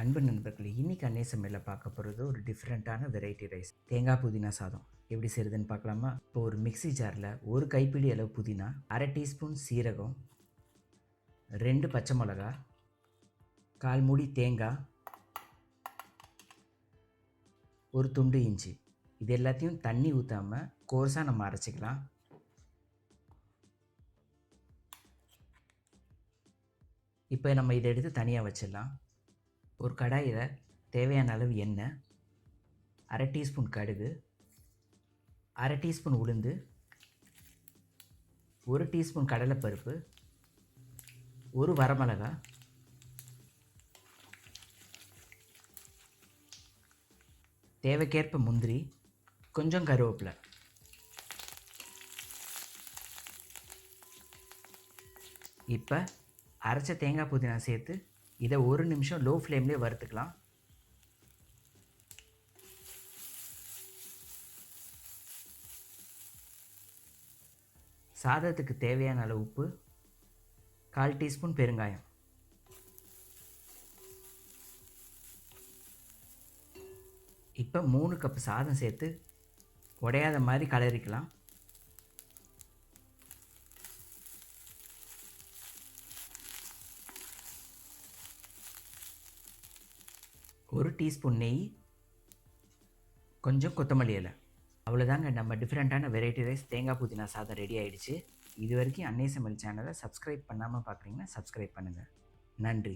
அன்பு நண்பர்களே இன்றைக்கி அன்னை சமையலில் பார்க்க போகிறது ஒரு டிஃப்ரெண்ட்டான வெரைட்டி ரைஸ் தேங்காய் புதினா சாதம். எப்படி செய்யுதுன்னு பார்க்கலாமா? இப்போ ஒரு மிக்ஸி ஜாரில் ஒரு கைப்பிடி அளவு புதினா அரை டீஸ்பூன் சீரகம் ரெண்டு பச்சை மிளகா கால் மூடி தேங்காய் ஒரு துண்டு இஞ்சி. இது எல்லாத்தையும் தண்ணி ஊற்றாமல் கோர்ஸாக நம்ம அரைச்சிக்கலாம். இப்போ நம்ம இதை எடுத்து தனியாக வச்சிடலாம். ஒரு கடாயில் தேவையான அளவு எண்ணெய் அரை டீஸ்பூன் கடுகு அரை டீஸ்பூன் உளுந்து ஒரு டீஸ்பூன் கடலைப்பருப்பு ஒரு வரமிளகா தேவைக்கேற்ப முந்திரி கொஞ்சம் கருவேப்பிலை. இப்போ அரைச்ச தேங்காய் புதினா சேர்த்து இதை ஒரு நிமிஷம் லோ ஃப்ளேம்லேயே வறுத்துக்கலாம். சாதத்துக்கு தேவையான அளவு உப்பு கால் டீஸ்பூன் பெருங்காயம். இப்போ மூணு கப் சாதம் சேர்த்து உடையாத மாதிரி கலரிக்கலாம். ஒரு டீஸ்பூன் நெய் கொஞ்சம் கொத்தமல்லி இலை. அவ்வளோதாங்க நம்ம டிஃப்ரெண்ட்டான வெரைட்டி ரைஸ் தேங்காய் புதினா சாதம் ரெடி ஆகிடுச்சு இது வரைக்கும் அன்னை சமையல் சேனலை சப்ஸ்கிரைப் பண்ணாமல் பார்க்குறீங்கன்னா சப்ஸ்கிரைப் பண்ணுங்கள் நன்றி.